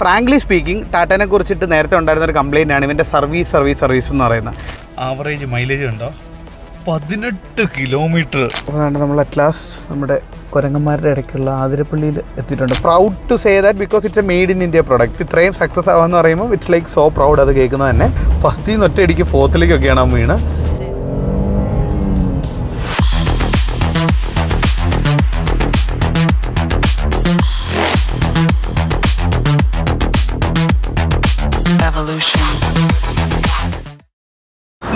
Frankly speaking ടാറ്റനെ കുറിച്ചിട്ട് നേരത്തെ ഉണ്ടായിരുന്ന ഒരു കംപ്ലൈന്റ് ആണ് ഇവന്റെ സർവീസ് സർവീസ് സർവീസ് എന്ന് പറയുന്നത്. ആവറേജ് മൈലേജ് ഉണ്ടോ? പതിനെട്ട് കിലോമീറ്റർ അതാണ് നമ്മൾ അറ്റ് ലാസ്റ്റ് നമ്മുടെ കുരങ്ങന്മാരുടെ ഇടയ്ക്കുള്ള ആതിരപ്പള്ളിയിൽ എത്തിയിട്ടുണ്ട്. Proud to say that because it's a made in India product ഇത്രയും സക്സസ് ആവാന്ന് പറയുമ്പോൾ ഇറ്റ്സ് ലൈക്ക് സോ പ്രൗഡ് അത് കേൾക്കുന്നത് തന്നെ. ഫസ്റ്റിൽ നിന്ന് ഒറ്റയടിക്ക് ഫോർത്തിലേക്കൊക്കെയാണ് വീണ്.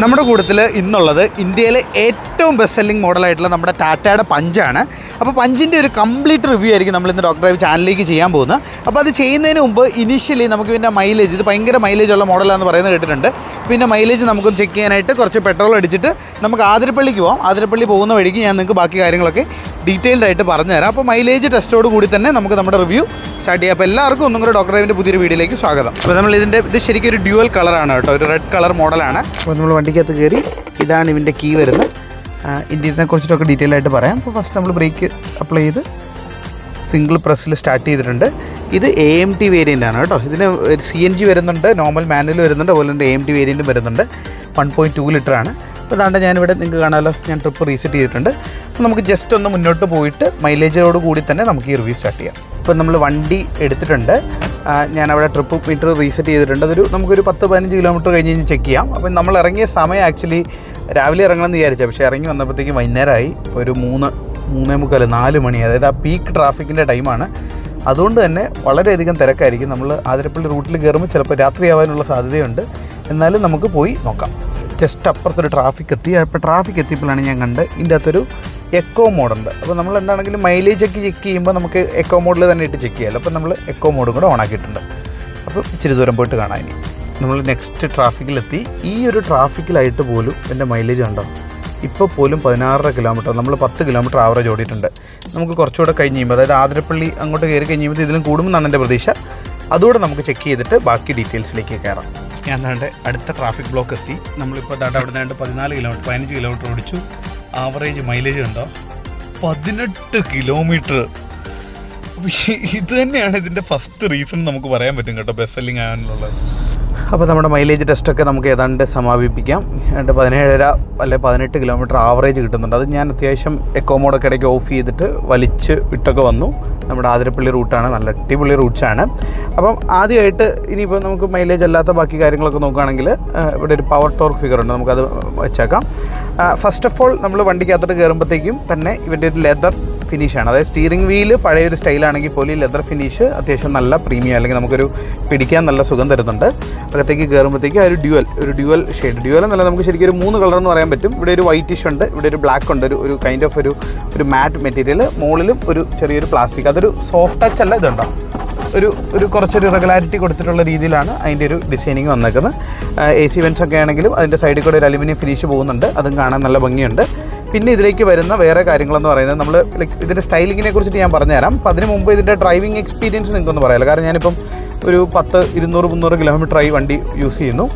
നമ്മുടെ കൂട്ടത്തിൽ ഇന്നുള്ളത് ഇന്ത്യയിലെ ഏറ്റവും ബെസ്റ്റ് സെല്ലിംഗ് മോഡലായിട്ടുള്ള നമ്മുടെ ടാറ്റയുടെ പഞ്ചാണ്. അപ്പോൾ പഞ്ചിന്റെ ഒരു കംപ്ലീറ്റ് റിവ്യൂ ആയിരിക്കും നമ്മൾ ഇന്ന് ഡോക്ടർ ഡ്രൈവ് ചാനലിലേക്ക് ചെയ്യാൻ പോകുന്നത്. അപ്പോൾ അത് ചെയ്യുന്നതിന് മുമ്പ് ഇനീഷ്യലി നമുക്ക് പിന്നെ മൈലേജ് ഇത് ഭയങ്കര മൈലേജ് ഉള്ള മോഡലാണെന്ന് പറയുന്നത് കേട്ടിട്ടുണ്ട്. പിന്നെ മൈലേജ് നമുക്ക് ചെക്ക് ചെയ്യാനായിട്ട് കുറച്ച് പെട്രോൾ അടിച്ചിട്ട് നമുക്ക് ആതിരപ്പള്ളിക്ക് പോകാം ആതിരപ്പള്ളി പോകുന്ന വഴിക്ക് ഞാൻ നിങ്ങൾക്ക് ബാക്കി കാര്യങ്ങളൊക്കെ ഡീറ്റെയിൽഡ് ആയിട്ട് പറഞ്ഞുതരാം. അപ്പോൾ മൈലേജ് ടെസ്റ്റോട് കൂടി തന്നെ നമുക്ക് നമ്മുടെ റിവ്യൂ സ്റ്റാർട്ട് ചെയ്യാം. അപ്പോൾ എല്ലാവർക്കും ഒന്നും കൂടെ ഡോക്ടർ ഡ്രൈവിന്റെ പുതിയൊരു വീഡിയോയിലേക്ക് സ്വാഗതം. അപ്പോൾ നമ്മൾ ഇതിന്റെ ഇത് ശരിക്കും ഒരു ഡ്യുവൽ കളറാണ് കേട്ടോ. ഒരു റെഡ് കളർ മോഡലാണ്. അപ്പോൾ നമ്മൾ വണ്ടിക്കകത്ത് കയറി ഇതാണ് ഇതിന്റെ കീ വരുന്നത്. ഇതിനെ കുറിച്ചിട്ടൊക്കെ ഡീറ്റെയിൽ ആയിട്ട് പറയാം. അപ്പോൾ ഫസ്റ്റ് നമ്മൾ ബ്രേക്ക് അപ്ലൈ ചെയ്ത് സിംഗിൾ പ്രസ്സിൽ സ്റ്റാർട്ട് ചെയ്തിട്ടുണ്ട്. ഇത് എ എം ടി വേരിയന്റ് ആണ് കേട്ടോ. ഇതിന് സി എൻ ജി വരുന്നുണ്ട് നോർമൽ മാനുവൽ വരുന്നുണ്ട് അതുപോലെ തന്നെ എ എം ടി വേരിയന്റും വരുന്നുണ്ട്. വൺ പോയിന്റ് ടു ലിറ്റർ ആണ്. അപ്പോൾ താണ്ട ഞാനിവിടെ നിങ്ങൾക്ക് കാണാമല്ലോ. ഞാൻ ട്രിപ്പ് റീസെറ്റ് ചെയ്തിട്ടുണ്ട്. അപ്പോൾ നമുക്ക് ജസ്റ്റ് ഒന്ന് മുന്നോട്ട് പോയിട്ട് മൈലേജോട് കൂടി തന്നെ നമുക്ക് ഈ റിവ്യൂ സ്റ്റാർട്ട് ചെയ്യാം. ഇപ്പോൾ നമ്മൾ വണ്ടി എടുത്തിട്ടുണ്ട്. ഞാൻ അവിടെ ട്രിപ്പ് മീറ്റർ റീസെറ്റ് ചെയ്തിട്ടുണ്ട്. അതൊരു നമുക്കൊരു പത്ത് പതിനഞ്ച് കിലോമീറ്റർ കഴിഞ്ഞ് കഴിഞ്ഞ് ചെക്ക് ചെയ്യാം. അപ്പോൾ നമ്മൾ ഇറങ്ങിയ സമയം ആക്ച്വലി രാവിലെ ഇറങ്ങണം എന്ന് വിചാരിച്ചത് പക്ഷേ ഇറങ്ങി വന്നപ്പോഴത്തേക്കും വൈകുന്നേരമായി. ഒരു മൂന്ന് മൂന്നേ മുക്കാൽ നാല് മണി. അതായത് ആ പീക്ക് ട്രാഫിക്കിന്റെ ടൈമാണ് അതുകൊണ്ട് തന്നെ വളരെയധികം തിരക്കായിരിക്കും. നമ്മൾ ആതിരപ്പള്ളി റൂട്ടിൽ കയറുമ്പോൾ ചിലപ്പോൾ രാത്രിയാവാനുള്ള സാധ്യതയുണ്ട്. എന്നാലും നമുക്ക് പോയി നോക്കാം. ജസ്റ്റ് അപ്പുറത്തൊരു ട്രാഫിക് എത്തി. അപ്പോൾ ട്രാഫിക് എത്തിയപ്പോഴാണ് ഞാൻ കണ്ട് ഇതിന്റെ അകത്തൊരു എക്കോ മോഡുണ്ട് അപ്പോൾ നമ്മൾ എന്താണെങ്കിലും മൈലേജ് ഒക്കെ ചെക്ക് ചെയ്യുമ്പോൾ നമുക്ക് എക്കോ മോഡിൽ തന്നെ ഇട്ട് ചെക്ക് ചെയ്യാമല്ലോ അപ്പോൾ നമ്മൾ എക്കോ മോഡും കൂടെ ഓൺ ആക്കിയിട്ടുണ്ട്. അപ്പോൾ ഇച്ചിരി ദൂരം പോയിട്ട് കാണാം ഇനി. നമ്മൾ നെക്സ്റ്റ് ട്രാഫിക്കിലെത്തി ഈ ഒരു ട്രാഫിക്കിലായിട്ട് പോലും എന്റെ മൈലേജ് ഉണ്ടോ ഇപ്പോൾ പോലും പതിനാറര കിലോമീറ്റർ നമ്മൾ പത്ത് കിലോമീറ്റർ ആവറേജ് ഓടിയിട്ടുണ്ട്. നമുക്ക് കുറച്ചുകൂടെ കഴിഞ്ഞ് കഴിയുമ്പോൾ അതായത് ആതിരപ്പള്ളി അങ്ങോട്ട് കയറി കഴിഞ്ഞ് കഴിയുമ്പോൾ ഇതിലും കൂടുമെന്നാണ് എന്റെ പ്രതീക്ഷ. അതുകൂടെ നമുക്ക് ചെക്ക് ചെയ്തിട്ട് ബാക്കി ഡീറ്റെയിൽസിലേക്ക് കയറാം. ഞാൻ താണ്ട് അടുത്ത ട്രാഫിക് ബ്ലോക്ക് എത്തി. നമ്മളിപ്പോൾ താണ്ട് അവിടെ നിന്ന് പതിനാല് കിലോമീറ്റർ പതിനഞ്ച് കിലോമീറ്റർ ഓടിച്ചു. ആവറേജ് മൈലേജ് ഉണ്ടോ പതിനെട്ട് കിലോമീറ്റർ ഇത് തന്നെയാണ് ഇതിന്റെ ഫസ്റ്റ് റീസൺ നമുക്ക് പറയാൻ പറ്റും കേട്ടോ ബെസ്റ്റ് സെല്ലിംഗ് ആകാനുള്ളത് അപ്പോൾ നമ്മുടെ മൈലേജ് ടെസ്റ്റൊക്കെ നമുക്ക് ഏതാണ്ട് സമാപിപ്പിക്കാം. ഏതാണ്ട് പതിനേഴര അല്ലെ പതിനെട്ട് കിലോമീറ്റർ ആവറേജ് കിട്ടുന്നുണ്ട്. അത് ഞാൻ അത്യാവശ്യം എക്കോ മോഡൊക്കെ ഇടയ്ക്ക് ഓഫ് ചെയ്തിട്ട് വലിച്ച് വിട്ടൊക്കെ വന്നു. നമ്മുടെ ആതിരപ്പള്ളി റൂട്ടാണ് നല്ല അടിപൊളി റൂട്ട്സാണ് അപ്പം ആദ്യമായിട്ട് ഇനിയിപ്പോൾ നമുക്ക് മൈലേജ് അല്ലാത്ത ബാക്കി കാര്യങ്ങളൊക്കെ നോക്കുകയാണെങ്കിൽ ഇവിടെ ഒരു പവർ ടോർക്ക് ഫിഗർ ഉണ്ട്. നമുക്കത് വെച്ചേക്കാം. ഫസ്റ്റ് ഓഫ് ഓൾ നമ്മൾ വണ്ടിക്കകത്തോട്ട് കയറുമ്പോഴത്തേക്കും തന്നെ ഇവന്റെ ഒരു ലെതർ ഫിനിഷാണ് അതായത് സ്റ്റീറിംഗ് വീൽ പഴയൊരു സ്റ്റൈലാണെങ്കിൽ പോലും ലെതർ ഫിനിഷ് അത്യാവശ്യം നല്ല പ്രീമിയം അല്ലെങ്കിൽ നമുക്കൊരു പിടിക്കാൻ നല്ല സുഖം തരുന്നുണ്ട്. അകത്തേക്ക് കയറുമ്പോഴത്തേക്കും ആ ഒരു ഡ്യുവൽ ഒരു ഡ്യുവൽ ഷെയ്ഡ് ഡ്യുവൽ എന്നല്ല നമുക്ക് ശരിക്കും ഒരു മൂന്ന് കളർ എന്ന് പറയാൻ പറ്റും. ഇവിടെ ഒരു വൈറ്റിഷ് ഉണ്ട് ഇവിടെ ഒരു ബ്ലാക്ക് ഉണ്ട് ഒരു ഒരു കൈൻഡ് ഓഫ് ഒരു ഒരു മാറ്റ് മെറ്റീരിയൽ മുകളിലും ഒരു ചെറിയൊരു പ്ലാസ്റ്റിക് അതൊരു സോഫ്റ്റ് ടച്ച് അല്ല ഇതുണ്ടോ? ഒരു ഒരു കുറച്ചൊരു റെഗുലാരിറ്റി കൊടുത്തിട്ടുള്ള രീതിയിലാണ് അതിന്റെ ഒരു ഡിസൈനിങ് വന്നേക്കുന്നത്. എ സി വെൻസ് ഒക്കെ ആണെങ്കിലും അതിന്റെ സൈഡിൽ കൂടെ ഒരു അലുമിനിയം ഫിനിഷ് പോകുന്നുണ്ട്. അതും കാണാൻ നല്ല ഭംഗിയുണ്ട്. പിന്നെ ഇതിലേക്ക് വരുന്ന വേറെ കാര്യങ്ങളെന്ന് പറയുന്നത് നമ്മൾ ലൈക്ക് ഇതിന്റെ സ്റ്റൈലിങ്ങിനെ കുറിച്ചിട്ട് ഞാൻ പറഞ്ഞുതരാം. അപ്പോൾ അതിന് മുമ്പ് ഇതിന്റെ ഡ്രൈവിംഗ് എക്സ്പീരിയൻസ് നിങ്ങൾക്കൊന്ന് പറയാമല്ലോ കാരണം ഞാനിപ്പം ഒരു പത്ത് ഇരുന്നൂറ് മുന്നൂറ് കിലോമീറ്ററായി വണ്ടി യൂസ് ചെയ്യുന്നു.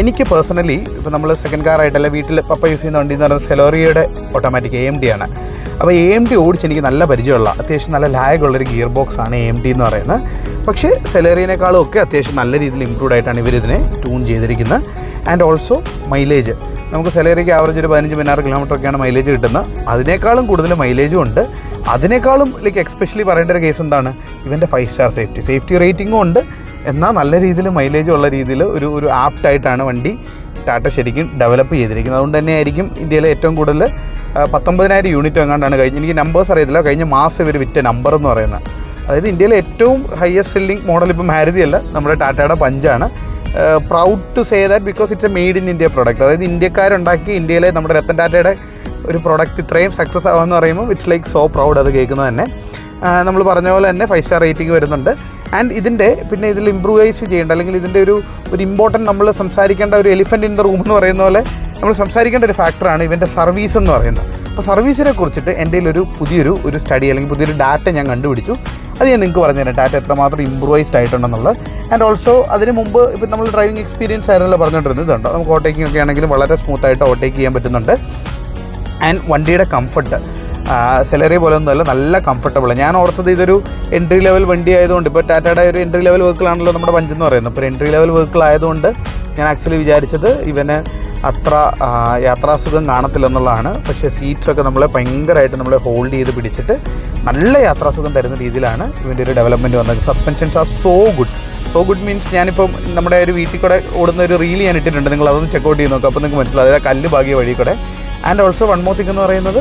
എനിക്ക് പേഴ്സണലി ഇപ്പോൾ നമ്മൾ സെക്കൻഡ് കാർ ആയിട്ടല്ല വീട്ടിൽ പപ്പ യൂസ് ചെയ്യുന്ന വണ്ടി എന്ന് പറയുന്നത് സെലോറിയുടെ ഓട്ടോമാറ്റിക് എ എം ഡി ആണ്. അപ്പോൾ എ എം ഡി ഓടിച്ച് എനിക്ക് നല്ല പരിചയമുള്ള അത്യാവശ്യം നല്ല ലാഗുള്ളൊരു ഗിയർ ബോക്സ് ആണ് എ എം ഡി എന്ന് പറയുന്നത്. പക്ഷേ സെലറിനേക്കാളും ഒക്കെ അത്യാവശ്യം നല്ല രീതിയിൽ ഇമ്പ്രൂവ് ആയിട്ടാണ് ഇവരിതിനെ ട്യൂൺ ചെയ്തിരിക്കുന്നത്. ആൻഡ് ഓൾസോ മൈലേജ് നമുക്ക് സെലറിക്ക് ആവറേജ് ഒരു പതിനഞ്ച് പതിനാറ് കിലോമീറ്റർ ഒക്കെയാണ് മൈലേജ് കിട്ടുന്നത്. അതിനേക്കാളും കൂടുതൽ മൈലേജും ഉണ്ട്. അതിനേക്കാളും ലൈക്ക് എക്സ്പെഷ്യലി പറയേണ്ട ഒരു കേസ് എന്താണ്? ഇവന്റെ ഫൈവ് സ്റ്റാർ സേഫ്റ്റി സേഫ്റ്റി റേറ്റിംഗും ഉണ്ട്. എന്നാൽ നല്ല രീതിയിൽ മൈലേജ് ഉള്ള രീതിയിൽ ഒരു ഒരു ആപ്റ്റായിട്ടാണ് വണ്ടി ടാറ്റ ശരിക്കും ഡെവലപ്പ് ചെയ്തിരിക്കുന്നത്. അതുകൊണ്ട് തന്നെ ആയിരിക്കും ഇന്ത്യയിലെ ഏറ്റവും കൂടുതൽ പത്തൊമ്പതിനായിരം യൂണിറ്റ് എങ്ങാണ്ടാണ് കഴിഞ്ഞ് എനിക്ക് നമ്പേഴ്സ് അറിയത്തില്ല. കഴിഞ്ഞ മാസം ഇവർ വിറ്റ നമ്പർ എന്ന് പറയുന്നത്. അതായത് ഇന്ത്യയിലെ ഏറ്റവും ഹയസ്റ്റ് സെല്ലിംഗ് മോഡൽ ഇപ്പം മാരുതി അല്ല നമ്മുടെ ടാറ്റയുടെ പഞ്ചാണ്. Proud to say that because it's a made in India product അതായത് ഇന്ത്യക്കാരുണ്ടാക്കി ഇന്ത്യയിലെ നമ്മുടെ രത്തൻ ടാറ്റയുടെ ഒരു പ്രോഡക്റ്റ് ഇത്രയും സക്സസ് ആവുമെന്ന് പറയുമ്പോൾ ഇറ്റ്സ് ലൈക്ക് സോ പ്രൗഡ് അത് കേൾക്കുന്നത് തന്നെ. നമ്മൾ പറഞ്ഞ പോലെ തന്നെ ഫൈവ് സ്റ്റാർ റേറ്റിംഗ് വരുന്നുണ്ട്. ആൻഡ് ഇതിന്റെ പിന്നെ ഇതിൽ ഇമ്പ്രൂവൈസ് ചെയ്യേണ്ട അല്ലെങ്കിൽ ഇതിന്റെ ഒരു ഒരു ഇമ്പോർട്ടന്റ് നമ്മൾ സംസാരിക്കേണ്ട ഒരു എലിഫന്റ് ഇൻ ദ റൂം എന്ന് പറയുന്ന പോലെ നമ്മൾ സംസാരിക്കേണ്ട ഒരു ഫാക്ടറാണ് ഇവന്റെ സർവീസ് എന്ന് പറയുന്നത്. അപ്പോൾ സർവീസിനെ കുറിച്ചിട്ട് എന്റെ ഒരു പുതിയൊരു ഒരു സ്റ്റഡി അല്ലെങ്കിൽ പുതിയൊരു ഡാറ്റ ഞാൻ കണ്ടുപിടിച്ചു. അത് ഞാൻ നിങ്ങൾക്ക് പറഞ്ഞു തരാം. ഡാറ്റ എത്രമാത്രം ഇമ്പ്രൂവൈസ്ഡ് ആയിട്ടുണ്ടെന്നുള്ളത്. ആൻഡ് ഓൾസോ അതിന് മുമ്പ് ഇപ്പം നമ്മൾ ഡ്രൈവിംഗ് എക്സ്പീരിയൻസ് ആയിരുന്നല്ലോ പറഞ്ഞുകൊണ്ടിരുന്നത്. ഇതുണ്ടോ? നമുക്ക് ഓവർടേക്കിംഗ് ഒക്കെ ആണെങ്കിലും വളരെ സ്മൂത്തായിട്ട് ഓവർടേക്ക് ചെയ്യാൻ പറ്റുന്നുണ്ട്. ആൻഡ് വണ്ടിയുടെ കംഫർട്ട് സെലറി പോലെ ഒന്നുമല്ല നല്ല കംഫർട്ടബിൾ ഞാൻ ഓർത്തത് ഇതൊരു എൻട്രി ലെവൽ വണ്ടി ആയതുകൊണ്ട് ഇപ്പോൾ ടാറ്റയുടെ ഒരു എൻട്രി ലെവൽ വെഹിക്കിളാണല്ലോ നമ്മുടെ പഞ്ച് എന്ന് പറയുന്നത്. അപ്പോൾ എൻട്രി ലെവൽ വെഹിക്കിൾ ആയതുകൊണ്ട് ഞാൻ ആക്ച്വലി വിചാരിച്ചത് ഇവന് അത്ര യാത്രാസുഖം കാണത്തില്ലെന്നുള്ളതാണ് പക്ഷേ സീറ്റ്സൊക്കെ നമ്മളെ ഭയങ്കരമായിട്ട് നമ്മളെ ഹോൾഡ് ചെയ്ത് പിടിച്ചിട്ട് നല്ല യാത്രാസുഖം തരുന്ന രീതിയിലാണ് ഇവന്റെ ഒരു ഡെവലപ്മെന്റ് വന്നത്. Suspensions are so good so good means ഞാനിപ്പം നമ്മുടെ ഒരു വീട്ടിൽ കൂടെ ഓടുന്ന ഒരു റീൽ ഞാൻ ഇട്ടിട്ടുണ്ട്. നിങ്ങൾ അതൊന്ന് ചെക്കൗട്ട് ചെയ്ത് നോക്കുക അപ്പോൾ നിങ്ങൾക്ക് മനസ്സിലാവും. അതായത് കല്ല് ഭാഗ്യ വഴി കൂടെ. And also one more thing എന്ന് പറയുന്നത്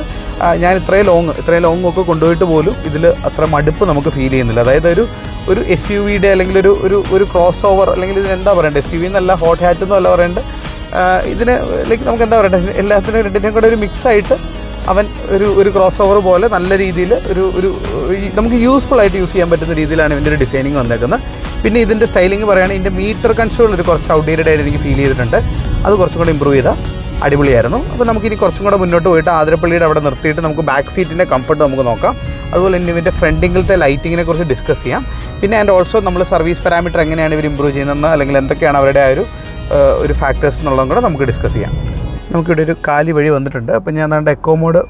ഞാൻ ഇത്രയും ലോങ് ഇത്രയും ലോങ് ഒക്കെ കൊണ്ടുപോയിട്ട് പോലും ഇതിൽ അത്ര മടുപ്പ് നമുക്ക് ഫീൽ ചെയ്യുന്നില്ല. അതായത് ഒരു ഒരു എസ് യു വിയുടെ അല്ലെങ്കിൽ ഒരു ഒരു ഒരു ക്രോസ് ഓവർ അല്ലെങ്കിൽ ഇതിന് എന്താ പറയേണ്ടത് എസ് യു വി എന്നല്ല ഹോട്ട് ഹാച്ച് എന്നല്ല പറയേണ്ടത് ഇതിന് ലൈക്ക് നമുക്ക് എന്താ പറയണ്ടത് എല്ലാത്തിനും രണ്ടിന്റെയും കൂടെ ഒരു മിക്സ് ആയിട്ട് അവൻ ഒരു ഒരു ക്രോസ് ഓവർ പോലെ നല്ല രീതിയിൽ ഒരു ഒരു നമുക്ക് യൂസ്ഫുൾ ആയിട്ട് യൂസ് ചെയ്യാൻ പറ്റുന്ന രീതിയിലാണ് ഇതിന്റെ ഒരു ഡിസൈനിങ് വന്നേക്കുന്നത്. പിന്നെ ഇതിന്റെ സ്റ്റൈലിംഗ് പറയുകയാണെങ്കിൽ ഇതിന്റെ മീറ്റർ കൺസോൾ ഒരു കുറച്ച് ഔട്ട്ഡേറ്റഡ് ആയിട്ട് എനിക്ക് ഫീൽ ചെയ്തിട്ടുണ്ട്. അത് കുറച്ചും കൂടെ ഇമ്പ്രൂവ് ചെയ്താൽ അടിപൊളിയായിരുന്നു. അപ്പോൾ നമുക്കിനി കുറച്ചും കൂടെ മുന്നോട്ട് പോയിട്ട് ആതിരപ്പള്ളിയുടെ അവിടെ നിർത്തിയിട്ട് നമുക്ക് ബാക്ക് സീറ്റിന്റെ കംഫർട്ട് നമുക്ക് നോക്കാം. അതുപോലെ തന്നെ ഇവന്റെ ഫ്രണ്ടിങ്ങിലത്തെ ലൈറ്റിങ്ങിനെ കുറിച്ച് ഡിസ്കസ് ചെയ്യാം. പിന്നെ ആൻഡ് ഓൾസോ നമ്മൾ സർവീസ് പാരാമീറ്റർ എങ്ങനെയാണ് ഇവർ ഇമ്പ്രൂവ് ചെയ്യുന്നതെന്ന് അല്ലെങ്കിൽ എന്തൊക്കെയാണ് അവരുടെ ആ ഒരു ഒരു ഫാക്ടേഴ്സ് എന്നുള്ളതും കൂടെ നമുക്ക് ഡിസ്കസ് ചെയ്യാം. നമുക്കിവിടെ ഒരു കാലി വഴി വന്നിട്ടുണ്ട്. അപ്പോൾ ഞാൻ അതുകൊണ്ട് എക്കോ മോഡ്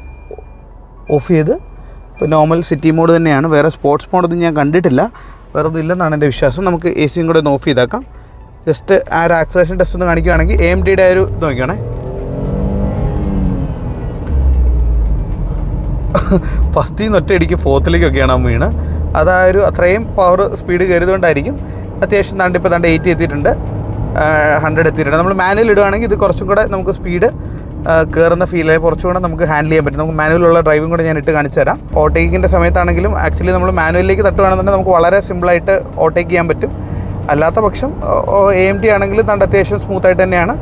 ഓഫ് ചെയ്ത് ഇപ്പോൾ നോർമൽ സിറ്റി മോഡ് തന്നെയാണ്. വേറെ സ്പോർട്സ് മോഡൊന്നും ഞാൻ കണ്ടിട്ടില്ല. വേറെ ഒന്നും ഇല്ലെന്നാണ് എന്റെ വിശ്വാസം. നമുക്ക് എ സിയും കൂടെ ഒന്ന് ഓഫ് ചെയ്താക്കാം. ജസ്റ്റ് ആ ഒരു ആക്സലേഷൻ ടെസ്റ്റ് ഒന്ന് കാണിക്കുകയാണെങ്കിൽ എ എം ഡിയുടെ ഒരു നോക്കിയാണേ ഫസ്റ്റിൽ നിന്ന് ഒറ്റയടിക്ക് ഫോർത്തിലേക്കൊക്കെയാണ് ആ വീണ്. അത് ഒരു അത്രയും പവർ സ്പീഡ് കയറിയതുകൊണ്ടായിരിക്കും അത്യാവശ്യം താണ്ട് ഇപ്പോൾ താണ്ട് എയ്റ്റി എത്തിയിട്ടുണ്ട്. ഹൺഡ്രഡ് എത്തിയിട്ടുണ്ട്. നമ്മൾ മാനുവൽ ഇടുകയാണെങ്കിൽ ഇത് കുറച്ചും കൂടെ നമുക്ക് സ്പീഡ് കയറുന്ന ഫീൽ കുറച്ചും കൂടെ നമുക്ക് ഹാൻഡിൽ ചെയ്യാൻ പറ്റും. നമുക്ക് മാനുവലുള്ള ഡ്രൈവിംഗ് കൂടെ ഞാൻ ഇട്ട് കാണിച്ചു തരാം. ഓവർടേക്കിങ്ങിന്റെ സമയത്താണെങ്കിലും ആക്ച്വലി നമ്മൾ മാനുവലിലേക്ക് തട്ടുകയാണെന്നുണ്ടെങ്കിൽ നമുക്ക് വളരെ സിമ്പിളായിട്ട് ഓവർടേക്ക് ചെയ്യാൻ പറ്റും. അല്ലാത്ത പക്ഷം എ എം ടി ആണെങ്കിലും തണ്ട് അത്യാവശ്യം സ്മൂത്തായിട്ട് തന്നെയാണ്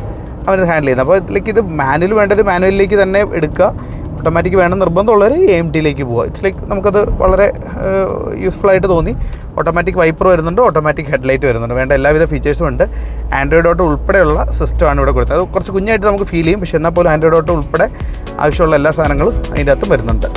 അവർ ഹാൻഡിൽ ചെയ്യുന്നത്. അപ്പോൾ ഇതിലേക്ക് ഇത് മാനുവൽ വേണ്ട ഒരു മാനുവലിലേക്ക് തന്നെ എടുക്കുക. ഓട്ടോമാറ്റിക് വേണം നിർബന്ധമുള്ളവർ എ എം ടിയിലേക്ക് പോകുക ഇറ്റ്സ് ലൈക്ക് നമുക്കത് വളരെ യൂസ്ഫുൾ ആയിട്ട് തോന്നി. ഓട്ടോമാറ്റിക് വൈപ്പർ വരുന്നുണ്ട് ഓട്ടോമാറ്റിക് ഹെഡ്ലൈറ്റ് വരുന്നുണ്ട്. വേണ്ട എല്ലാവിധ ഫീച്ചേഴ്സും ഉണ്ട്. ആൻഡ്രോയിഡ് ഓട്ടോ ഉൾപ്പെടെയുള്ള സിസ്റ്റമാണ് ഇവിടെ കൊടുത്തത്. അത് കുറച്ച് കുഞ്ഞായിട്ട് നമുക്ക് ഫീൽ ചെയ്യും. പക്ഷേ എന്നാൽ പോലും ആൻഡ്രോയിഡ് ഓട്ടോ ഉൾപ്പെടെ ആവശ്യമുള്ള എല്ലാ സാധനങ്ങളും അതിന്റെ അകത്തും വരുന്നുണ്ട്.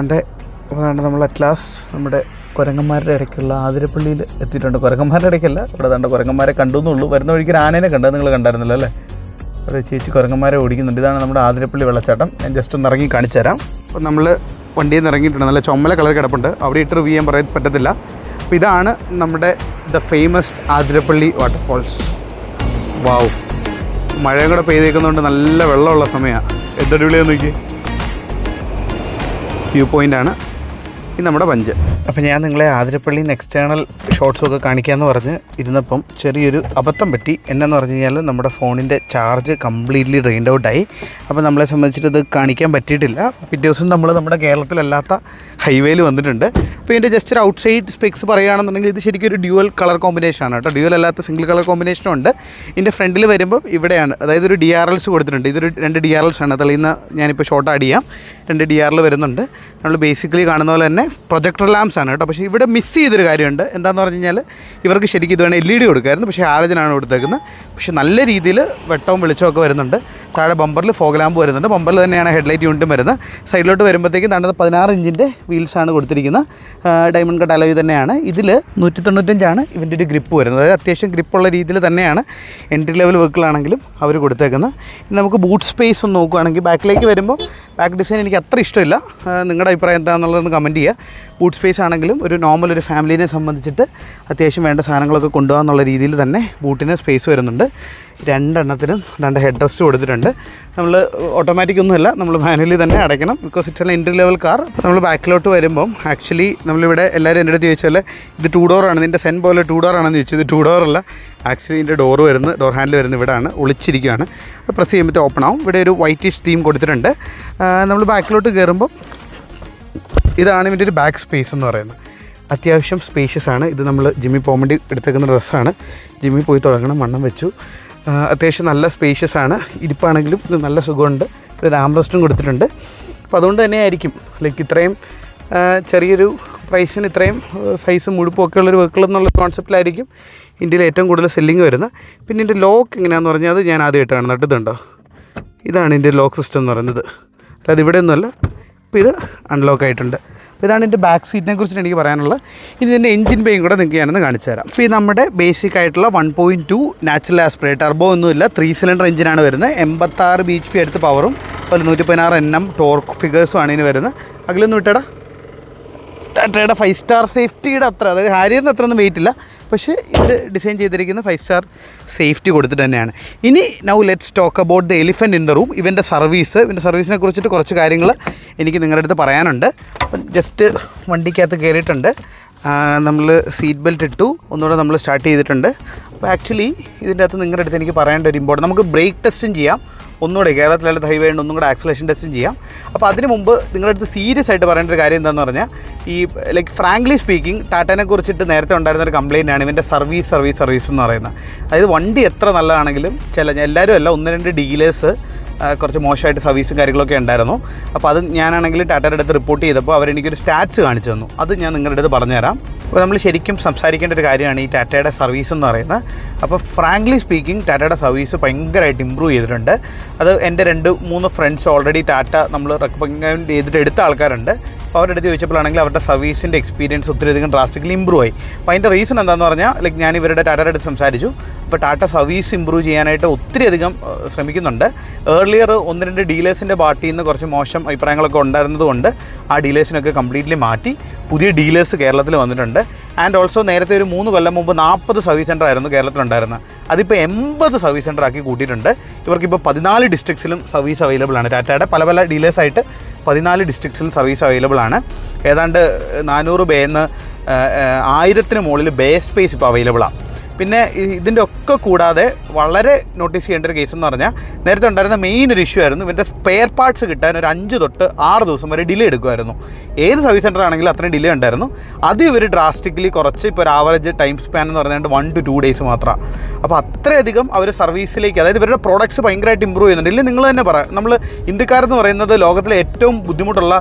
അതെ അതാണ്ട് നമ്മൾ അറ്റ്ലാസ് നമ്മുടെ കുരങ്ങന്മാരുടെ ഇടയ്ക്കുള്ള ആതിരപ്പള്ളിയിൽ എത്തിയിട്ടുണ്ട്. കുരങ്ങന്മാരുടെ ഇടയ്ക്കല്ല ഇവിടെ തണ്ട കുരങ്ങന്മാരെ കണ്ടു എന്നുള്ളൂ. വരുന്ന വഴിക്ക് ഒരു ആനേനെ കണ്ടത് നിങ്ങൾ കണ്ടായിരുന്നല്ലോ അല്ലേ? ഒരു ചേച്ചി കുരങ്ങന്മാരെ ഓടിക്കുന്നുണ്ട്. ഇതാണ് നമ്മുടെ ആതിരപ്പള്ളി വെള്ളച്ചാട്ടം. ഞാൻ ജസ്റ്റ് ഒന്ന് ഇറങ്ങി കാണിച്ചുതരാം അപ്പോൾ നമ്മൾ വണ്ടിയിൽ നിന്ന് ഇറങ്ങിയിട്ടുണ്ട്. നല്ല ചുമല കളർ കിടപ്പുണ്ട്. അവിടെ ഇട്ട് റിവ്യൂ ചെയ്യാൻ പറയാൻ പറ്റത്തില്ല. അപ്പോൾ ഇതാണ് നമ്മുടെ the famous Athirappilly waterfalls wow മഴയും കൂടെ പെയ്തേക്കുന്നതുകൊണ്ട് നല്ല വെള്ളമുള്ള സമയമാണ്. എന്തടിപൊളിയാന്ന് നോക്കി വ്യൂ പോയിന്റാണ് ഇത് നമ്മുടെ പഞ്ച് അപ്പം ഞാൻ നിങ്ങളെ ആതിരപ്പള്ളിയിൽ നിന്ന് എക്സ്റ്റേണൽ ഷോട്ട്സും ഒക്കെ കാണിക്കാമെന്ന് പറഞ്ഞ് ഇരുന്നപ്പം ചെറിയൊരു അബദ്ധം പറ്റി. എന്നു പറഞ്ഞു കഴിഞ്ഞാൽ നമ്മുടെ ഫോണിന്റെ ചാർജ് കംപ്ലീറ്റ്ലി ഡ്രെയിൻഡ് ഔട്ടായി അപ്പോൾ നമ്മളെ സംബന്ധിച്ചിട്ട് ഇത് കാണിക്കാൻ പറ്റിയിട്ടില്ല. പിറ്റേ ദിവസം നമ്മൾ നമ്മുടെ കേരളത്തിലല്ലാത്ത ഹൈവേയിൽ വന്നിട്ടുണ്ട്. അപ്പോൾ ഇതിന്റെ ജസ്റ്റ് ഒരു ഔട്ട് സൈഡ് സ്പെക്സ് പറയുകയാണെന്നുണ്ടെങ്കിൽ ഇത് ശരിക്കും ഒരു ഡ്യുവൽ കളർ കോമ്പിനേഷൻ ആണ് കേട്ടോ. ഡ്യുവൽ അല്ലാത്ത സിംഗിൾ കളർ കോമ്പിനേഷനും ഉണ്ട്. ഇതിന്റെ ഫ്രണ്ടിൽ വരുമ്പോൾ ഇവിടെയാണ് അതായത് ഒരു ഡി ആർ എൽസ് കൊടുത്തിട്ടുണ്ട്. ഇതൊരു രണ്ട് ഡി ആർ എൽസ് ആണ്. തെളിയുന്ന ഞാനിപ്പോൾ ഷോർട്ട് ആഡ് ചെയ്യാം. രണ്ട് ഡി ആറിൽ വരുന്നുണ്ട്. നമ്മൾ ബേസിക്കലി കാണുന്ന പോലെ തന്നെ പ്രൊജക്ടർ ലാംസ് ആണ് കേട്ടോ. പക്ഷേ ഇവിടെ മിസ് ചെയ്തൊരു കാര്യമുണ്ട്. എന്താണെന്ന് പറഞ്ഞു കഴിഞ്ഞാൽ ഇവർക്ക് ശരിക്കും ഇത് വേണം എൽ ഇ ഡി കൊടുക്കായിരുന്നു. പക്ഷേ ആലോചനയാണ് കൊടുത്തേക്കുന്നത്. പക്ഷേ നല്ല രീതിയിൽ വെട്ടവും വെളിച്ചവും ഒക്കെ വരുന്നുണ്ട്. താഴെ ബമ്പറിൽ ഫോഗ് ലാമ്പ് വരുന്നുണ്ട്. ബമ്പറിൽ തന്നെയാണ് ഹെഡ്ലൈറ്റ് യൂണിറ്റും വരുന്നത്. സൈഡിലോട്ട് വരുമ്പോഴത്തേക്കും താണ്ടത് പതിനാറ് ഇഞ്ചിന്റെ വീൽസാണ് കൊടുത്തിരിക്കുന്നത്. ഡയമണ്ട് കട്ട് അലോയ് തന്നെയാണ്. ഇതിൽ നൂറ്റി തൊണ്ണൂറ്റഞ്ചാണ് ഇവന്റെ ഒരു ഗ്രിപ്പ് വരുന്നത്. അതായത് അത്യാവശ്യം ഗ്രിപ്പുള്ള രീതിയിൽ തന്നെയാണ് എൻട്രി ലെവൽ വെഹിക്കിളാണെങ്കിലും അവർ കൊടുത്തേക്കുന്നത്. നമുക്ക് ബൂട്ട് സ്പേസ് ഒന്ന് നോക്കുകയാണെങ്കിൽ ബാക്കിലേക്ക് വരുമ്പോൾ ബാക്ക് ഡിസൈൻ എനിക്ക് അത്ര ഇഷ്ടമില്ല. നിങ്ങളുടെ അഭിപ്രായം എന്താണെന്നുള്ളതൊന്ന് കമന്റ് ചെയ്യുക. ബൂട്ട് സ്പേസ് ആണെങ്കിലും ഒരു നോർമൽ ഒരു ഫാമിലിനെ സംബന്ധിച്ചിട്ട് അത്യാവശ്യം വേണ്ട സാധനങ്ങളൊക്കെ കൊണ്ടുപോകാന്നുള്ള രീതിയിൽ തന്നെ ബൂട്ടിന് സ്പേസ് വരുന്നുണ്ട്. രണ്ടെണ്ണത്തിനും രണ്ട് ഹെഡ് റെസ്റ്റ് കൊടുത്തിട്ടുണ്ട്. നമ്മൾ ഓട്ടോമാറ്റിക് ഒന്നുമല്ല നമ്മൾ മാനുവലി തന്നെ അടയ്ക്കണം. ബിക്കോസ് ഇറ്റ്സ് എല്ലാം ഇന്റർ ലെവൽ കാർ നമ്മൾ ബാക്കിലോട്ട് വരുമ്പം ആക്ച്വലി നമ്മളിവിടെ എല്ലാവരും എന്റെ അടുത്ത് ചോദിച്ചാൽ ഇത് ടു ഡോറാണ് ഇതിന്റെ സെൻ പോലെ ടു ഡോറാണെന്ന് ചോദിച്ചു. ഇത് ടു ഡോറല്ല ആക്ച്വലി ഇതിന്റെ ഡോർ വരുന്നത് ഡോർ ഹാൻഡിൽ വരുന്നത് ഇവിടെയാണ് ഒളിച്ചിരിക്കുകയാണ് പ്രസ് ചെയ്യുമ്പോൾ ഓപ്പൺ ആവും. ഇവിടെ ഒരു വൈറ്റിഷ് തീം കൊടുത്തിട്ടുണ്ട്. നമ്മൾ ബാക്കിലോട്ട് കയറുമ്പം ഇതാണ് ഇതിന്റെ ഒരു ബാക്ക് സ്പേസ് എന്ന് പറയുന്നത്. അത്യാവശ്യം സ്പേഷ്യസ് ആണ്. ഇത് നമ്മൾ ജിമ്മി പോകാൻ വേണ്ടി എടുത്തേക്കുന്ന ഡ്രസ്സാണ് ജിമ്മി പോയി തുടങ്ങണം വണ്ണം വെച്ചു. അത്യാവശ്യം നല്ല സ്പേഷ്യസ് ആണ്. ഇരിപ്പാണെങ്കിലും നല്ല സുഖമുണ്ട്. ഒരു ആംറസ്റ്റും കൊടുത്തിട്ടുണ്ട്. അപ്പോൾ അതുകൊണ്ട് തന്നെ ആയിരിക്കും. ലൈക്ക് ഇത്രയും ചെറിയൊരു പ്രൈസിന് ഇത്രയും സൈസ് മുഴുപ്പൊക്കെ ഉള്ളൊരു വെഹിക്കിൾ എന്നുള്ള കോൺസെപ്റ്റിലായിരിക്കും ഇന്ത്യയിൽ ഏറ്റവും കൂടുതൽ സെല്ലിങ് വരുന്നത്. പിന്നെ ഇതിന്റെ ലോക്ക് എങ്ങനെയാണെന്ന് പറഞ്ഞാൽ അത് ഞാൻ ആദ്യമായിട്ട് കാണുന്നത്. ഇതുണ്ടോ ഇതാണ് ഇതിന്റെ ലോക്ക് സിസ്റ്റം എന്ന് പറയുന്നത്. അതായത് ഇവിടെ ഒന്നുമല്ല. ഇപ്പോൾ ഇത് അൺലോക്ക് ആയിട്ടുണ്ട്. അപ്പോൾ ഇതാണ് എന്റെ ബാക്ക് സീറ്റിനെ കുറിച്ചിട്ട് എനിക്ക് പറയാനുള്ളത്. ഇനി ഇതിന്റെ എഞ്ചിൻ പേയും കൂടെ നിങ്ങൾക്ക് ഞാനൊന്ന് കാണിച്ചു തരാം. അപ്പോൾ ഇത് നമ്മുടെ ബേസിക് ആയിട്ടുള്ള one point two natural aspirate turbo ഒന്നുമില്ല. ത്രീ സിലിണ്ടർ എഞ്ചിനാണ് വരുന്നത്. എൺപത്താറ് ബി എച്ച് പി അടുത്ത് പവറും അതുപോലെ നൂറ്റി പതിനാറ് എൻ എം ടോർക്ക് ഫിഗേഴ്സും ആണ് ഇതിന് വരുന്നത്. അകലൊന്നും വിട്ടടാ. ടാറ്റയുടെ ഫൈവ് സ്റ്റാർ സേഫ്റ്റിയുടെ അത്ര അതായത് ഹാരിയറിന് അത്ര ഒന്നും വെയിറ്റ് ഇല്ല. പക്ഷേ ഇത് ഡിസൈൻ ചെയ്തിരിക്കുന്ന ഫൈവ് സ്റ്റാർ സേഫ്റ്റി കൊടുത്തിട്ട് തന്നെയാണ്. ഇനി now let's talk about the elephant in the room ഇവന്റെ സർവീസ് ഇവന്റെ സർവീസിനെ കുറിച്ചിട്ട് കുറച്ച് കാര്യങ്ങൾ എനിക്ക് നിങ്ങളുടെ അടുത്ത് പറയാനുണ്ട്. ജസ്റ്റ് വണ്ടിക്കകത്ത് കയറിയിട്ടുണ്ട് നമ്മൾ സീറ്റ് ബെൽറ്റ് ഇട്ടു. ഒന്നുകൂടെ നമ്മൾ സ്റ്റാർട്ട് ചെയ്തിട്ടുണ്ട്. അപ്പോൾ ആക്ച്വലി ഇതിന്റെ അകത്ത് നിങ്ങളുടെ അടുത്ത് എനിക്ക് പറയേണ്ട ഒരു ഇമ്പോർട്ടൻ നമുക്ക് ബ്രേക്ക് ടെസ്റ്റും ചെയ്യാം. ഒന്നുകൂടെ കേരളത്തിലുള്ള ഹൈവേ ഉണ്ട് ഒന്നും കൂടെ ആക്സലേഷൻ ടെസ്റ്റും ചെയ്യാം. അപ്പോൾ അതിന് മുമ്പ് നിങ്ങളുടെ അടുത്ത് സീരിയസ് ആയിട്ട് പറയേണ്ട ഒരു കാര്യം എന്താണെന്ന് പറഞ്ഞാൽ ഈ ലൈക്ക് ഫ്രാങ്ക്ലി സ്പീക്കിംഗ് ടാറ്റാനെ കുറിച്ചിട്ട് നേരത്തെ ഉണ്ടായിരുന്ന ഒരു കംപ്ലയിന്റ് ആണ് ഇവന്റെ സർവീസ് സർവീസ് സർവീസ് എന്ന് പറയുന്നത്. അതായത് വണ്ടി എത്ര നല്ലതാണെങ്കിലും ചില എല്ലാവരും അല്ല ഒന്ന് രണ്ട് ഡീലേഴ്സ് കുറച്ച് മോശമായിട്ട് സർവീസും കാര്യങ്ങളൊക്കെ ഉണ്ടായിരുന്നു. അപ്പോൾ അത് ഞാനാണെങ്കിൽ ടാറ്റയുടെ അടുത്ത് റിപ്പോർട്ട് ചെയ്തപ്പോൾ അവരെനിക്കൊരു സ്റ്റാറ്റ്സ് കാണിച്ചു തന്നു. അത് ഞാൻ നിങ്ങളുടെ അടുത്ത് പറഞ്ഞുതരാം. അപ്പോൾ നമ്മൾ ശരിക്കും സംസാരിക്കേണ്ട ഒരു കാര്യമാണ് ഈ ടാറ്റയുടെ സർവീസ് എന്ന് പറയുന്നത്. അപ്പോൾ ഫ്രാങ്ക്ലി സ്പീക്കിംഗ് ടാറ്റയുടെ സർവീസ് ഭയങ്കരമായിട്ട് ഇമ്പ്രൂവ് ചെയ്തിട്ടുണ്ട്. അത് എന്റെ രണ്ട് മൂന്ന് ഫ്രണ്ട്സ് ഓൾറെഡി ടാറ്റ നമ്മൾ റെക്കമെൻഡ് ചെയ്തിട്ട് എടുത്ത ആൾക്കാരുണ്ട്. അപ്പോൾ അവരുടെ അടുത്ത് ചോദിച്ചപ്പോഴാണെങ്കിൽ അവരുടെ സർവീസിന്റെ എക്സ്പീരിയൻസ് ഒത്തിരിയധികം ഡ്രാസ്റ്റിക്കലി ഇമ്പ്രൂവ് ആയി. അപ്പോൾ അതിന്റെ റീസൺ എന്താണെന്ന് പറഞ്ഞാൽ ലൈക്ക് ഞാൻ ഇവരുടെ ടാറ്റയുടെ അടുത്ത് സംസാരിച്ചു. അപ്പോൾ ടാറ്റ സർവീസ് ഇമ്പ്രൂവ് ചെയ്യാനായിട്ട് ഒത്തിരിയധികം ശ്രമിക്കുന്നുണ്ട്. ഏർലിയർ ഒന്ന് രണ്ട് ഡീലേഴ്സിന്റെ പാർട്ടിയിൽ നിന്ന് കുറച്ച് മോശം അഭിപ്രായങ്ങളൊക്കെ ഉണ്ടായിരുന്നതുകൊണ്ട് ആ ഡീലേഴ്സിനൊക്കെ കംപ്ലീറ്റ്ലി മാറ്റി. പുതിയ ഡീലേഴ്സ് കേരളത്തിൽ വന്നിട്ടുണ്ട്. ആൻഡ് ഓൾസോ നേരത്തെ ഒരു മൂന്ന് കൊല്ലം മുമ്പ് നാൽപ്പത് സർവീസ് സെന്റർ ആയിരുന്നു കേരളത്തിലുണ്ടായിരുന്നത്. അതിപ്പോൾ എൺപത് സർവീസ് സെന്റർ ആക്കി കൂട്ടിയിട്ടുണ്ട്. ഇവർക്കിപ്പോൾ പതിനാല് ഡിസ്ട്രിക്ട്സിലും സർവീസ് അവൈലബിൾ ആണ്. ടാറ്റയുടെ പല പല ഡീലേഴ്സായിട്ട് പതിനാല് ഡിസ്ട്രിക്ട്സിൽ സർവീസ് അവൈലബിൾ ആണ്. ഏതാണ്ട് നാനൂറ് ബേന്ന് ആയിരത്തിന് മുകളിൽ ബേ സ്പേസ് ഇപ്പോൾ അവൈലബിളാണ് പിന്നെ ഇതിന്റെ ഒക്കെ കൂടാതെ വളരെ നോട്ടീസ് ചെയ്യേണ്ട ഒരു കേസ് എന്ന് പറഞ്ഞാൽ നേരത്തെ ഉണ്ടായിരുന്ന മെയിൻ ഒരു ഇഷ്യൂ ആയിരുന്നു. ഇവന്റെ സ്പെയർ പാർട്സ് കിട്ടാൻ ഒരു അഞ്ച് തൊട്ട് ആറ് ദിവസം വരെ ഡിലേ എടുക്കുമായിരുന്നു. ഏത് സർവീസ് സെന്റർ ആണെങ്കിലും അത്രയും ഡിലേ ഉണ്ടായിരുന്നു. അത് ഇവർ ഡ്രാസ്റ്റിക്കലി കുറച്ച് ഇപ്പോൾ ഒരു ആവറേജ് ടൈം സ്പാൻ എന്ന് പറഞ്ഞാൽ വൺ ടു ടു ഡേയ്സ് മാത്രമാണ് അപ്പോൾ അത്രയധികം അവർ സർവീസിലേക്ക് അതായത് ഇവരുടെ പ്രോഡക്ട്സ് ഭയങ്കരമായിട്ട് ഇമ്പ്രൂവ് ചെയ്യുന്നുണ്ട്. ഇല്ലെങ്കിൽ നിങ്ങൾ തന്നെ പറയാം നമ്മൾ ഇന്ത്യക്കാരെന്ന് പറയുന്നത് ലോകത്തിലെ ഏറ്റവും ബുദ്ധിമുട്ടുള്ള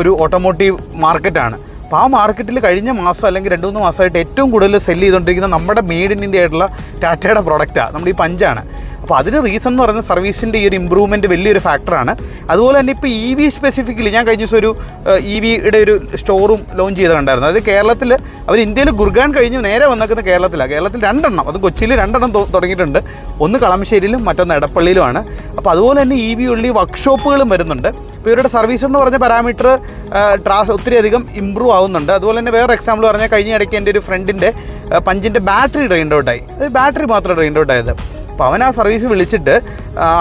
ഒരു ഓട്ടോമോട്ടീവ് മാർക്കറ്റാണ് അപ്പോൾ ആ മാർക്കറ്റിൽ കഴിഞ്ഞ മാസം അല്ലെങ്കിൽ രണ്ട് മൂന്ന് മാസമായിട്ട് ഏറ്റവും കൂടുതൽ സെല്ല് ചെയ്തുകൊണ്ടിരിക്കുന്ന നമ്മുടെ മെയ്ഡ് ഇൻ ഇന്ത്യ ആയിട്ടുള്ള ടാറ്റയുടെ പ്രൊഡക്റ്റാണ് നമ്മുടെ ഈ പഞ്ചാണ്. അപ്പോൾ അതിന് റീസൺ എന്ന് പറയുന്നത് സർവീസിന്റെ ഈ ഒരു ഇമ്പ്രൂവ്മെന്റ് വലിയൊരു ഫാക്ടറാണ് അതുപോലെ തന്നെ ഇപ്പോൾ ഇ വി സ്പെസിഫിക്കലി ഞാൻ കഴിഞ്ഞ ദിവസം ഒരു ഇ വിയുടെ ഒരു സ്റ്റോറും ലോഞ്ച് ചെയ്തിട്ടുണ്ടായിരുന്നു. അതായത് കേരളത്തിൽ അവർ ഇന്ത്യയിൽ ഗുർഗാൻ കഴിഞ്ഞ് നേരെ വന്നേക്കുന്ന കേരളത്തിലാണ്. കേരളത്തിൽ രണ്ടെണ്ണം അത് കൊച്ചിയിൽ രണ്ടെണ്ണം തുടങ്ങിയിട്ടുണ്ട്. ഒന്ന് കളമശ്ശേരിയിലും മറ്റൊന്ന് എടപ്പള്ളിയിലുമാണ്. അപ്പോൾ അതുപോലെ തന്നെ ഇ വി ഉള്ളി വർക്ക്ഷോപ്പുകളും വരുന്നുണ്ട്. ഇപ്പോൾ ഇവരുടെ സർവീസ് എന്ന് പറഞ്ഞ പാരാമീറ്റർ ട്രാസ് ഒത്തിരി അധികം ഇമ്പ്രൂവ് ആവുന്നുണ്ട്. അതുപോലെ തന്നെ വേറെ എക്സാമ്പിൾ പറഞ്ഞാൽ കഴിഞ്ഞ ഇടയ്ക്ക് എന്റെ ഒരു ഫ്രണ്ടിന്റെ പഞ്ചിന്റെ ബാറ്ററി ഡ്രെയിൻ ഔട്ടായി അത് ബാറ്ററി മാത്രം ഡ്രെയിൻ ഔട്ടായത് അപ്പോൾ അവൻ ആ സർവീസ് വിളിച്ചിട്ട്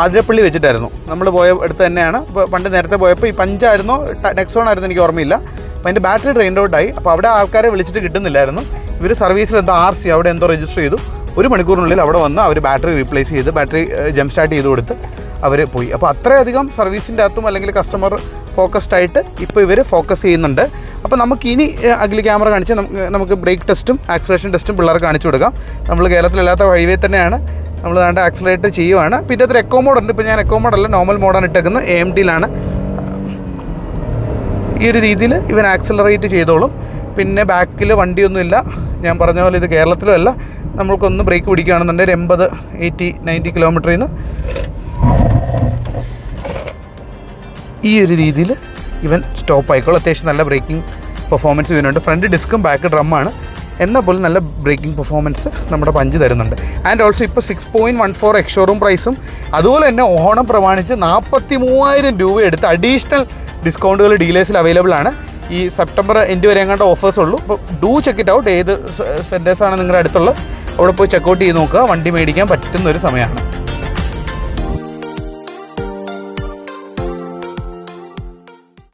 ആതിരപ്പള്ളി വെച്ചിട്ടായിരുന്നു. നമ്മൾ പോയ അടുത്ത് തന്നെയാണ്. പണ്ട് നേരത്തെ പോയപ്പോൾ ഈ പഞ്ചായിരുന്നോ നെക്സോൺ ആയിരുന്നു എനിക്ക് ഓർമ്മയില്ല. അപ്പോൾ അതിന്റെ ബാറ്ററി ഡ്രെയിൻ ആയി അപ്പോൾ അവിടെ ആൾക്കാരെ വിളിച്ചിട്ട് കിട്ടുന്നില്ലായിരുന്നു. ഇവർ സർവീസിൽ എന്തോ ആർ സി അവിടെ എന്തോ രജിസ്റ്റർ ചെയ്തു. ഒരു മണിക്കൂറിനുള്ളിൽ അവിടെ വന്ന് അവർ ബാറ്ററി റീപ്ലേസ് ചെയ്ത് ബാറ്ററി ജം സ്റ്റാർട്ട് ചെയ്ത് കൊടുത്ത് അവർ പോയി. അപ്പോൾ അത്രയധികം സർവീസിന്റെ അകത്തും അല്ലെങ്കിൽ കസ്റ്റമർ ഫോക്കസ്ഡ് ആയിട്ട് ഇപ്പോൾ ഇവർ ഫോക്കസ് ചെയ്യുന്നുണ്ട്. അപ്പോൾ നമുക്ക് ഇനി അഗ്ലി ക്യാമറ കാണിച്ച് നമുക്ക് ബ്രേക്ക് ടെസ്റ്റും ആക്സലേഷൻ ടെസ്റ്റും പിള്ളേർക്ക് കാണിച്ചു കൊടുക്കാം. നമ്മൾ കേരളത്തിലല്ലാത്ത ഹൈവേ തന്നെയാണ്. നമ്മൾ വേണ്ട ആക്സലേറ്റ് ചെയ്യുവാണ്. പിന്നെ അത്ര എക്കോ മോഡ് ഉണ്ട്. ഇപ്പോൾ ഞാൻ എക്കോ മോഡല്ല നോർമൽ മോഡാണ് ഇട്ടേക്കുന്നത്. എ ടിയിലാണ് ഈ ഒരു രീതിയിൽ ഇവൻ ആക്സലറേറ്റ് ചെയ്തോളും. പിന്നെ ബാക്കിൽ വണ്ടിയൊന്നുമില്ല. ഞാൻ പറഞ്ഞ പോലെ ഇത് കേരളത്തിലും അല്ല. നമ്മൾക്കൊന്ന് ബ്രേക്ക് പിടിക്കുകയാണെന്നുണ്ടെങ്കിൽ എൺപത് എയ്റ്റി നയന്റി കിലോമീറ്ററിൽ നിന്ന് ഈ ഒരു രീതിയിൽ ഇവൻ സ്റ്റോപ്പ് ആയിക്കോളും. അത്യാവശ്യം നല്ല ബ്രേക്കിംഗ് പെർഫോമൻസ് ഇവനുണ്ട്. ഫ്രണ്ട് ഡിസ്ക്കും ബാക്ക് ഡ്രമ്മാണ് എന്നാൽ പോലും നല്ല ബ്രേക്കിംഗ് പെർഫോമൻസ് നമ്മുടെ പഞ്ച് തരുന്നുണ്ട്. ആൻഡ് ഓൾസോ ഇപ്പോൾ six point one four ex showroom പ്രൈസും അതുപോലെ തന്നെ ഓണം പ്രമാണിച്ച് നാൽപ്പത്തി മൂവായിരം രൂപ എടുത്ത് അഡീഷണൽ ഡിസ്കൗണ്ടുകൾ ഡീലേഴ്സിൽ അവൈലബിൾ ആണ്. ഈ സെപ്റ്റംബർ എൻഡ് വരെ എങ്ങാണ്ട് ഓഫേഴ്സ് ഉള്ളൂ. അപ്പോൾ ഡൂ ചെക്ക് ഇറ്റ് ഔട്ട് ഏത് സെന്റേഴ്സാണ് നിങ്ങളുടെ അടുത്തുള്ളത്. അവിടെ പോയി ചെക്ക് ഔട്ട് ചെയ്ത് നോക്കുക. വണ്ടി മേടിക്കാൻ പറ്റുന്ന ഒരു സമയമാണ്.